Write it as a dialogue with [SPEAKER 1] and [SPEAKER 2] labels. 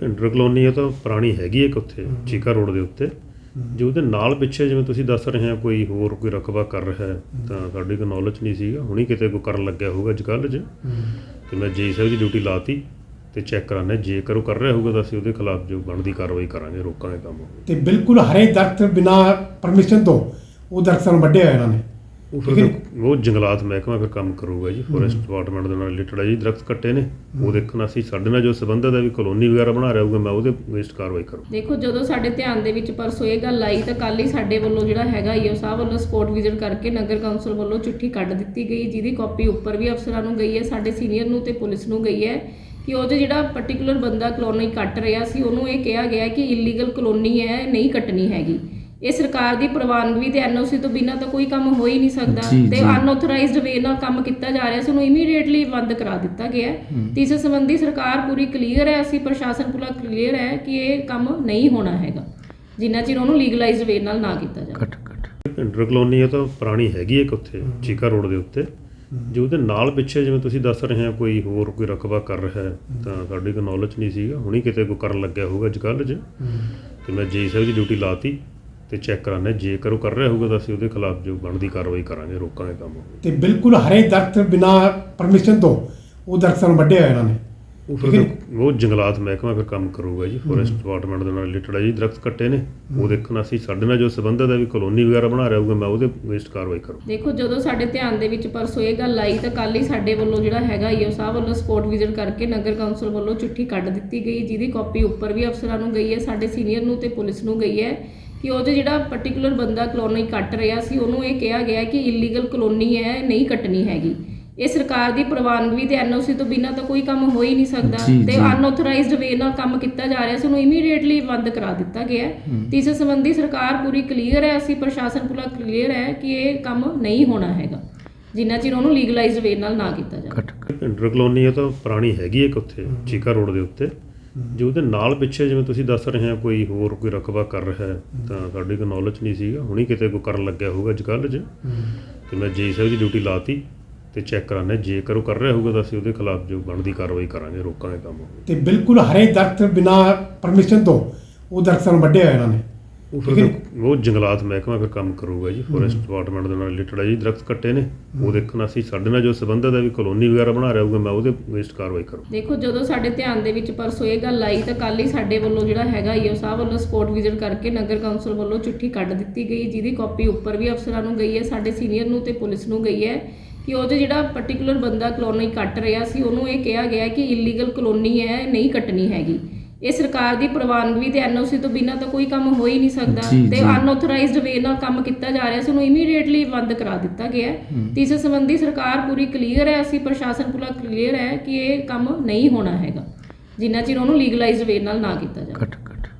[SPEAKER 1] Bhinder colony ਇਹ ਤਾਂ ਪੁਰਾਣੀ ਹੈਗੀ ਇੱਕ ਉੱਥੇ ਚੀਕਾ ਰੋਡ ਦੇ ਉੱਤੇ। ਜੋ ਉਹਦੇ ਨਾਲ ਪਿੱਛੇ ਜਿਵੇਂ ਤੁਸੀਂ ਦੱਸ ਰਹੇ ਹੋ ਕੋਈ ਹੋਰ ਕੋਈ ਰਕਬਾ ਕਰ ਰਿਹਾ ਹੈ ਤਾਂ ਸਾਡੀ ਕੋਈ ਨੌਲੇਜ ਨਹੀਂ ਸੀਗਾ। ਹੁਣੀ ਕਿਤੇ ਕੋਈ ਕਰਨ ਲੱਗਿਆ ਹੋਊਗਾ ਅੱਜ ਕੱਲ੍ਹ 'ਚ। ਤੇ ਮੈਂ ਜੀ ਸਾਹਿਬ ਦੀ ਡਿਊਟੀ ਲਾਤੀ ਤੇ ਚੈੱਕ ਕਰਾਣੇ ਜੇਕਰ ਉਹ ਕਰ ਰਿਹਾ ਹੋਊਗਾ ਤਾਂ ਅਸੀਂ ਉਹਦੇ ਖਿਲਾਫ ਜੋ ਬਣਦੀ ਕਾਰਵਾਈ ਕਰਾਂਗੇ ਰੋਕਾਂਗੇ ਕੰਮ।
[SPEAKER 2] ਤੇ ਬਿਲਕੁਲ ਹਰੇ ਦਰਖਤ ਬਿਨਾ ਪਰਮਿਸ਼ਨ ਤੋਂ ਉਹ ਦਰਖਤਾਂ ਨੂੰ ਵੱਢਿਆ ਇਹਨਾਂ ਨੇ।
[SPEAKER 1] ਉਹ ਫਿਰ ਉਹ ਜੰਗਲਾਤ ਮਹਿਕਮਾ ਫਿਰ ਕੰਮ ਕਰੂਗਾ ਜੀ ਫੋਰੈਸਟ ਡਿਪਾਰਟਮੈਂਟ ਦੇ ਨਾਲ ਰਿਲੇਟਡ ਹੈ ਜੀ ਦਰਖਤ ਕੱਟੇ ਨੇ ਉਹ ਦੇਖਣਾ ਸੀ ਸਾਡੇ ਨਾਲ ਜੋ ਸੰਬੰਧਤ ਹੈ ਵੀ ਕਲੋਨੀ ਵਗੈਰਾ ਬਣਾ ਰਿਹਾ ਹੋਊਗਾ ਮੈਂ ਉਹਦੇ ਵੇਸਟ ਕਾਰਵਾਈ ਕਰੂੰ
[SPEAKER 3] ਦੇਖੋ ਜਦੋਂ ਸਾਡੇ ਧਿਆਨ ਦੇ ਵਿੱਚ ਪਰਸੋਂ ਇਹ ਗੱਲ ਆਈ ਤਾਂ ਕੱਲ ਹੀ ਸਾਡੇ ਵੱਲੋਂ ਜਿਹੜਾ ਹੈਗਾ ਈਓ ਸਾਹਿਬ ਵੱਲੋਂ ਸਪੋਰਟ ਵਿਜ਼ਿਟ ਕਰਕੇ ਨਗਰ ਕੌਂਸਲ ਵੱਲੋਂ ਚਿੱਠੀ ਕੱਢ ਦਿੱਤੀ ਗਈ ਜਿਹਦੀ ਕਾਪੀ ਉੱਪਰ ਵੀ ਅਫਸਰਾਂ ਨੂੰ ਗਈ ਹੈ ਸਾਡੇ ਸੀਨੀਅਰ ਨੂੰ ਤੇ ਪੁਲਿਸ ਨੂੰ ਗਈ ਹੈ ਕਿ ਉਹ ਜਿਹੜਾ ਪਾਰਟਿਕੂਲਰ ਬੰਦਾ ਕਲੋਨੀ ਕੱਟ ਰਿਹਾ ਸੀ ਉਹਨੂੰ ਇਹ ਕਿਹਾ ਗਿਆ ਕਿ ਇਲੀਗਲ ਕਲੋਨੀ ਹੈ ਨਹੀਂ ਕੱਟਣੀ ਹੈਗੀ। ਇਹ ਸਰਕਾਰ ਦੀ ਪ੍ਰਵਾਨਗੀ ਤੇ ਐਨਓਸੀ ਤੋਂ ਬਿਨਾਂ ਤਾਂ ਕੋਈ ਕੰਮ ਹੋ ਹੀ ਨਹੀਂ ਸਕਦਾ ਤੇ ਅਨਆਥੋਰਾਈਜ਼ਡ ਵੇ ਨਾਲ ਕੰਮ ਕੀਤਾ ਜਾ ਰਿਹਾ ਸੀ ਉਹਨੂੰ ਇਮੀਡੀਏਟਲੀ ਬੰਦ ਕਰਾ ਦਿੱਤਾ ਗਿਆ ਹੈ। ਤੇ ਇਸ ਸੰਬੰਧੀ ਸਰਕਾਰ ਪੂਰੀ ਕਲੀਅਰ ਹੈ ਅਸੀਂ ਪ੍ਰਸ਼ਾਸਨ ਪੂਰਾ ਕਲੀਅਰ ਹੈ ਕਿ ਇਹ ਕੰਮ ਨਹੀਂ ਹੋਣਾ ਹੈਗਾ ਜਿੰਨਾ ਚਿਰ ਉਹਨੂੰ ਲੀਗਲਾਈਜ਼ਡ ਵੇ ਨਾਲ ਨਾ ਕੀਤਾ ਜਾਵੇ।
[SPEAKER 4] ਕੱਟ ਕੱਟ
[SPEAKER 1] ਭਿੰਡਰ ਕਲੋਨੀ ਇਹ ਤਾਂ ਪੁਰਾਣੀ ਹੈਗੀ ਇੱਕ ਉੱਥੇ ਚੀਕਾ ਰੋਡ ਦੇ ਉੱਤੇ। ਜੋ ਉਹਦੇ ਨਾਲ ਪਿੱਛੇ ਜਿਵੇਂ ਤੁਸੀਂ ਦੱਸ ਰਹੇ ਹੋ ਕੋਈ ਹੋਰ ਕੋਈ ਰਕਬਾ ਕਰ ਰਿਹਾ ਹੈ ਤਾਂ ਸਾਡੀ ਕੋਈ ਨੌਲੇਜ ਨਹੀਂ ਸੀਗਾ। ਹੁਣੀ ਕਿਤੇ ਕੋਈ ਕਰਨ ਲੱਗਿਆ ਹੋਊਗਾ ਅੱਜ ਕੱਲ੍ਹ 'ਚ ਤੇ ਮੈਂ ਜੀ ਸਾਹਿਬ ਦੀ ਡਿਊਟੀ ਲਾਤੀ। ਤੇ ਚੈੱਕ ਕਰਾਣੇ ਜੇਕਰ ਉਹ ਕਰ ਰਿਹਾ ਹੋਊਗਾ ਤਾਂ ਅਸੀਂ ਉਹਦੇ ਖਿਲਾਫ ਜੋ ਬਣਦੀ ਕਾਰਵਾਈ ਕਰਾਂਗੇ ਰੋਕਾਂਗੇ ਕੰਮ।
[SPEAKER 2] ਤੇ ਬਿਲਕੁਲ ਹਰੇ ਦਰਖਤ ਬਿਨਾ ਪਰਮਿਸ਼ਨ ਤੋਂ ਉਹ ਦਰਖਤਾਂ ਨੂੰ ਵੱਢਿਆ ਇਹਨਾਂ ਨੇ।
[SPEAKER 1] ਉਹ ਫਿਰ ਉਹ ਜੰਗਲਾਤ ਮਹਿਕਮਾ ਫਿਰ ਕੰਮ ਕਰੂਗਾ ਜੀ। ਫੋਰੈਸਟ ਡਿਪਾਰਟਮੈਂਟ ਦੇ ਨਾਲ ਰਿਲੇਟਡ ਹੈ ਜੀ। ਦਰਖਤ ਕੱਟੇ ਨੇ। ਉਹ ਦੇਖਣਾ ਸੀ ਸਾਡੇ ਨਾਲ ਜੋ ਸੰਬੰਧਤ ਹੈ ਵੀ ਕਲੋਨੀ ਵਗੈਰਾ ਬਣਾ ਰਿਹਾ ਹੋਊਗਾ ਮੈਂ ਉਹਦੇ ਵੇਸਟ ਕਾਰਵਾਈ ਕਰੂੰ
[SPEAKER 3] ਦੇਖੋ ਜਦੋਂ ਸਾਡੇ ਧਿਆਨ ਦੇ ਵਿੱਚ ਪਰਸੋਂ ਇਹ ਗੱਲ ਆਈ ਤਾਂ ਕੱਲ ਹੀ ਸਾਡੇ ਵੱਲੋਂ ਜਿਹੜਾ ਹੈਗਾ ਈਓ ਸਾਹਿਬ ਵੱਲੋਂ ਸਪੋਰਟ ਵਿਜ਼ਿਟ ਕਰਕੇ ਨਗਰ ਕੌਂਸਲ ਵੱਲੋਂ ਚਿੱਠੀ ਕੱਢ ਦਿੱਤੀ ਗਈ ਜਿਹਦੀ ਕਾਪੀ ਉੱਪਰ ਵੀ ਅਫਸਰਾਂ ਨੂੰ ਗਈ ਹੈ ਸਾਡੇ ਸੀਨੀਅਰ ਨੂੰ ਤੇ ਪੁਲਿਸ ਨੂੰ ਗਈ ਹੈ। ਕਿ ਉਹ ਜਿਹੜਾ ਪਾਰਟਿਕੂਲਰ ਬੰਦਾ ਕਲੋਨੀ ਕੱਟ ਰਿਹਾ ਸੀ ਉਹਨੂੰ ਇਹ ਕਿਹਾ ਗਿਆ ਕਿ ਇਲੀਗਲ ਕਲੋਨੀ ਹੈ ਨਹੀਂ ਕੱਟਣੀ ਹੈਗੀ। ਇਹ ਸਰਕਾਰ ਦੀ ਪ੍ਰਵਾਨਗੀ ਤੇ ਐਨਓਸੀ ਤੋਂ ਬਿਨਾਂ ਤਾਂ ਕੋਈ ਕੰਮ ਹੋ ਹੀ ਨਹੀਂ ਸਕਦਾ। ਤੇ। ਅਨਆਥੋਰਾਈਜ਼ਡ ਵੇ ਨਾਲ ਕੰਮ ਕੀਤਾ ਜਾ ਰਿਹਾ ਸੀ ਉਹਨੂੰ ਇਮੀਡੀਏਟਲੀ ਬੰਦ ਕਰਾ ਦਿੱਤਾ ਗਿਆ। ਤੇ ਇਸ ਸੰਬੰਧੀ ਸਰਕਾਰ ਪੂਰੀ ਕਲੀਅਰ ਹੈ ਅਸੀਂ ਪ੍ਰਸ਼ਾਸਨ ਪੂਰਾ ਕਲੀਅਰ ਹੈ ਕਿ ਇਹ ਕੰਮ ਨਹੀਂ ਹੋਣਾ ਹੈਗਾ। ਜਿੰਨਾ ਚਿਰ ਉਹਨੂੰ ਲੀਗਲਾਈਜ਼ਡ ਵੇ ਨਾਲ ਨਾ ਕੀਤਾ ਜਾਵੇ।
[SPEAKER 1] ਕਲੋਨੀ ਇਹ ਤਾਂ ਪੁਰਾਣੀ ਹੈਗੀ ਇੱਕ ਉੱਥੇ ਚੀਕਾ ਰੋਡ ਦੇ ਉੱਤੇ। ਜੇ ਉਹਦੇ ਨਾਲ ਪਿੱਛੇ ਜਿਵੇਂ ਤੁਸੀਂ ਦੱਸ ਰਹੇ ਹੋ ਕੋਈ ਹੋਰ ਕੋਈ ਰਕਬਾ ਕਰ ਰਿਹਾ ਹੈ, ਤਾਂ ਸਾਡੀ ਕੋਈ ਨੌਲੇਜ ਨਹੀਂ ਸੀਗਾ। ਹੁਣੀ ਕਿਤੇ ਕੋਈ ਕਰਨ ਲੱਗਿਆ ਹੋਊਗਾ ਅੱਜ ਕੱਲ੍ਹ 'ਚ। ਤੇ ਮੈਂ ਜੀ ਸਾਹਿਬ ਦੀ ਡਿਊਟੀ ਲਾਤੀ ਤੇ ਚੈੱਕ ਕਰਾਣੇ ਜੇਕਰ ਉਹ ਕਰ ਰਿਹਾ ਹੋਊਗਾ ਤਾਂ ਅਸੀਂ ਉਹਦੇ ਖਿਲਾਫ ਜੋ ਬਣਦੀ ਕਾਰਵਾਈ ਕਰਾਂਗੇ, ਰੋਕਾਂਗੇ ਕੰਮ।
[SPEAKER 2] ਤੇ ਬਿਲਕੁਲ ਹਰੇ ਦਰਖਤ ਬਿਨਾ ਪਰਮਿਸ਼ਨ ਤੋਂ ਉਹ ਦਰਖਤਾਂ ਨੂੰ ਵੱਢਿਆ ਇਹਨਾਂ ਨੇ।
[SPEAKER 1] ਉਹ ਫਿਰ ਉਹ ਜੰਗਲਾਤ ਮਹਿਕਮਾ ਫਿਰ ਕੰਮ ਕਰੂਗਾ ਜੀ ਫੋਰੈਸਟ ਡਿਪਾਰਟਮੈਂਟ ਦੇ ਨਾਲ ਰਿਲੇਟਡ ਹੈ ਜੀ ਦਰਖਤ ਕੱਟੇ ਨੇ ਉਹ ਦੇਖਣਾ ਸੀ ਸਾਡੇ ਨਾਲ ਜੋ ਸੰਬੰਧਤ ਹੈ ਵੀ ਕਲੋਨੀ ਵਗੈਰਾ ਬਣਾ ਰਿਹਾ ਹੋਊਗਾ ਮੈਂ ਉਹਦੇ ਵੇਸਟ ਕਾਰਵਾਈ ਕਰੂੰ
[SPEAKER 3] ਦੇਖੋ ਜਦੋਂ ਸਾਡੇ ਧਿਆਨ ਦੇ ਵਿੱਚ ਪਰਸੋਂ ਇਹ ਗੱਲ ਆਈ ਤਾਂ ਕੱਲ ਹੀ ਸਾਡੇ ਵੱਲੋਂ ਜਿਹੜਾ ਹੈਗਾ ਈਓ ਸਾਹਿਬ ਵੱਲੋਂ ਸਪੋਰਟ ਵਿਜ਼ਿਟ ਕਰਕੇ ਨਗਰ ਕੌਂਸਲ ਵੱਲੋਂ ਚਿੱਠੀ ਕੱਢ ਦਿੱਤੀ ਗਈ ਜਿਹਦੀ ਕਾਪੀ ਉੱਪਰ ਵੀ ਅਫਸਰਾਂ ਨੂੰ ਗਈ ਹੈ ਸਾਡੇ ਸੀਨੀਅਰ ਨੂੰ ਤੇ ਪੁਲਿਸ ਨੂੰ ਗਈ ਹੈ ਕਿ ਉਹ ਜਿਹੜਾ ਪਾਰਟਿਕੂਲਰ ਬੰਦਾ ਕਲੋਨੀ ਕੱਟ ਰਿਹਾ ਸੀ ਉਹਨੂੰ ਇਹ ਕਿਹਾ ਗਿਆ ਕਿ ਇਲੀਗਲ ਕਲੋਨੀ ਹੈ ਨਹੀਂ ਕੱਟਣੀ ਹੈਗੀ। ਇਹ ਸਰਕਾਰ ਦੀ ਪ੍ਰਵਾਨਗੀ ਤੇ ਐਨਓਸੀ ਤੋਂ ਬਿਨਾਂ ਤਾਂ ਕੋਈ ਕੰਮ ਹੋ ਹੀ ਨਹੀਂ ਸਕਦਾ
[SPEAKER 4] ਜੀ,
[SPEAKER 3] ਤੇ
[SPEAKER 4] ਜੀ।
[SPEAKER 3] ਅਨਆਥੋਰਾਈਜ਼ਡ ਵੇ ਨਾਲ ਕੰਮ ਕੀਤਾ ਜਾ ਰਿਹਾ ਸੀ ਉਹਨੂੰ ਇਮੀਡੀਏਟਲੀ ਬੰਦ ਕਰਾ ਦਿੱਤਾ ਗਿਆ ਹੈ। ਤੇ ਇਸ ਸੰਬੰਧੀ ਸਰਕਾਰ ਪੂਰੀ ਕਲੀਅਰ ਹੈ ਅਸੀਂ ਪ੍ਰਸ਼ਾਸਨ ਪੂਰਾ ਕਲੀਅਰ ਹੈ ਕਿ ਇਹ ਕੰਮ ਨਹੀਂ ਹੋਣਾ ਹੈਗਾ ਜਿੰਨਾ ਚਿਰ ਉਹਨੂੰ ਲੀਗਲਾਈਜ਼ਡ ਵੇ ਨਾਲ ਨਾ ਕੀਤਾ ਜਾਵੇ